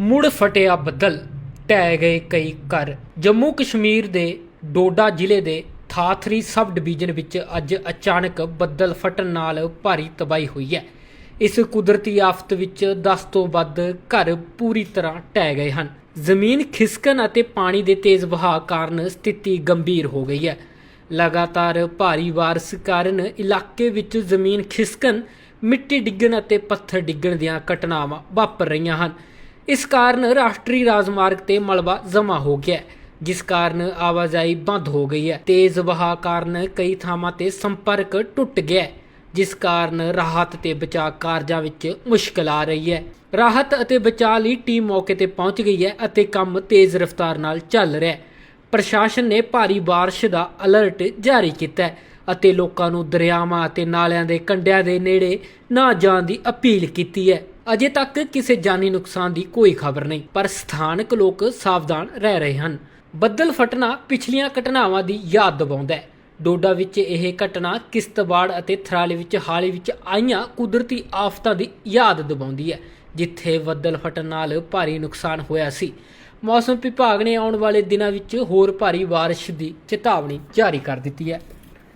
ਮੁੜ ਫਟਿਆ ਬੱਦਲ ਢਹਿ ਗਏ ਕਈ ਘਰ। ਜੰਮੂ ਕਸ਼ਮੀਰ ਦੇ ਡੋਡਾ ਜ਼ਿਲ੍ਹੇ ਦੇ ਥਾਥਰੀ ਸਬ ਡਿਵੀਜ਼ਨ ਵਿੱਚ ਅੱਜ ਅਚਾਨਕ ਬੱਦਲ ਫਟਣ ਨਾਲ ਭਾਰੀ ਤਬਾਹੀ ਹੋਈ ਹੈ। ਇਸ ਕੁਦਰਤੀ ਆਫਤ ਵਿੱਚ 10 ਤੋਂ ਵੱਧ ਘਰ ਪੂਰੀ ਤਰ੍ਹਾਂ ਢਹਿ ਗਏ ਹਨ। ਜ਼ਮੀਨ ਖਿਸਕਣ ਅਤੇ ਪਾਣੀ ਦੇ ਤੇਜ਼ ਵਹਾਅ ਕਾਰਨ ਸਥਿਤੀ ਗੰਭੀਰ ਹੋ ਗਈ ਹੈ। ਲਗਾਤਾਰ ਭਾਰੀ ਬਾਰਿਸ਼ ਕਾਰਨ ਇਲਾਕੇ ਵਿੱਚ ਜ਼ਮੀਨ ਖਿਸਕਣ, ਮਿੱਟੀ ਡਿੱਗਣ ਅਤੇ ਪੱਥਰ ਡਿੱਗਣ ਦੀਆਂ ਘਟਨਾਵਾਂ ਵਾਪਰ ਰਹੀਆਂ ਹਨ। ਇਸ ਕਾਰਨ ਰਾਸ਼ਟਰੀ ਰਾਜਮਾਰਗ ਤੇ ਮਲਬਾ ਜਮ੍ਹਾਂ ਹੋ ਗਿਆ ਹੈ, ਜਿਸ ਕਾਰਨ ਆਵਾਜਾਈ ਬੰਦ ਹੋ ਗਈ ਹੈ ਤੇਜ਼ ਵਹਾਅ ਕਾਰਨ ਕਈ ਥਾਵਾਂ ਤੇ ਸੰਪਰਕ ਟੁੱਟ ਗਿਆ ਹੈ, ਜਿਸ ਕਾਰਨ ਰਾਹਤ ਤੇ ਬਚਾਅ ਕਾਰਜਾਂ ਵਿੱਚ ਮੁਸ਼ਕਲ ਆ ਰਹੀ ਹੈ ਰਾਹਤ ਅਤੇ ਬਚਾਅ ਲਈ ਟੀਮ ਮੌਕੇ ਤੇ ਪਹੁੰਚ ਗਈ ਹੈ ਅਤੇ ਕੰਮ ਤੇਜ਼ ਰਫ਼ਤਾਰ ਨਾਲ ਚੱਲ ਰਿਹਾ ਹੈ ਪ੍ਰਸ਼ਾਸਨ ਨੇ ਭਾਰੀ بارش ਦਾ ਅਲਰਟ ਜਾਰੀ ਕੀਤਾ ਹੈ ਅਤੇ ਲੋਕਾਂ ਨੂੰ ਦਰਿਆਵਾਂ ਅਤੇ ਨਾਲਿਆਂ ਦੇ ਕੰਢਿਆਂ ਦੇ ਨੇੜੇ ਨਾ ਜਾਣ ਦੀ ਅਪੀਲ ਕੀਤੀ ਹੈ ਅਜੇ ਤੱਕ ਕਿਸੇ ਜਾਨੀ ਨੁਕਸਾਨ ਦੀ ਕੋਈ ਖਬਰ ਨਹੀਂ, ਪਰ ਸਥਾਨਕ ਲੋਕ ਸਾਵਧਾਨ ਰਹਿ ਰਹੇ ਹਨ। ਬੱਦਲ ਫਟਣਾ ਪਿਛਲੀਆਂ ਘਟਨਾਵਾਂ ਦੀ ਯਾਦ ਦਿਵਾਉਂਦਾ ਹੈ। ਡੋਡਾ ਵਿੱਚ ਇਹ ਘਟਨਾ ਕਿਸ਼ਤਵਾੜ ਅਤੇ ਥਰਾਲੀ ਵਿੱਚ ਹਾਲ ਹੀ ਵਿੱਚ ਆਈਆਂ ਕੁਦਰਤੀ ਆਫਤਾਂ ਦੀ ਯਾਦ ਦਿਵਾਉਂਦੀ ਹੈ, ਜਿੱਥੇ ਬੱਦਲ ਫਟਣ ਨਾਲ ਭਾਰੀ ਨੁਕਸਾਨ ਹੋਇਆ ਸੀ। ਮੌਸਮ ਵਿਭਾਗ ਨੇ ਆਉਣ ਵਾਲੇ ਦਿਨਾਂ ਵਿੱਚ ਹੋਰ ਭਾਰੀ ਬਾਰਿਸ਼ ਦੀ ਚੇਤਾਵਨੀ ਜਾਰੀ ਕਰ ਦਿੱਤੀ ਹੈ।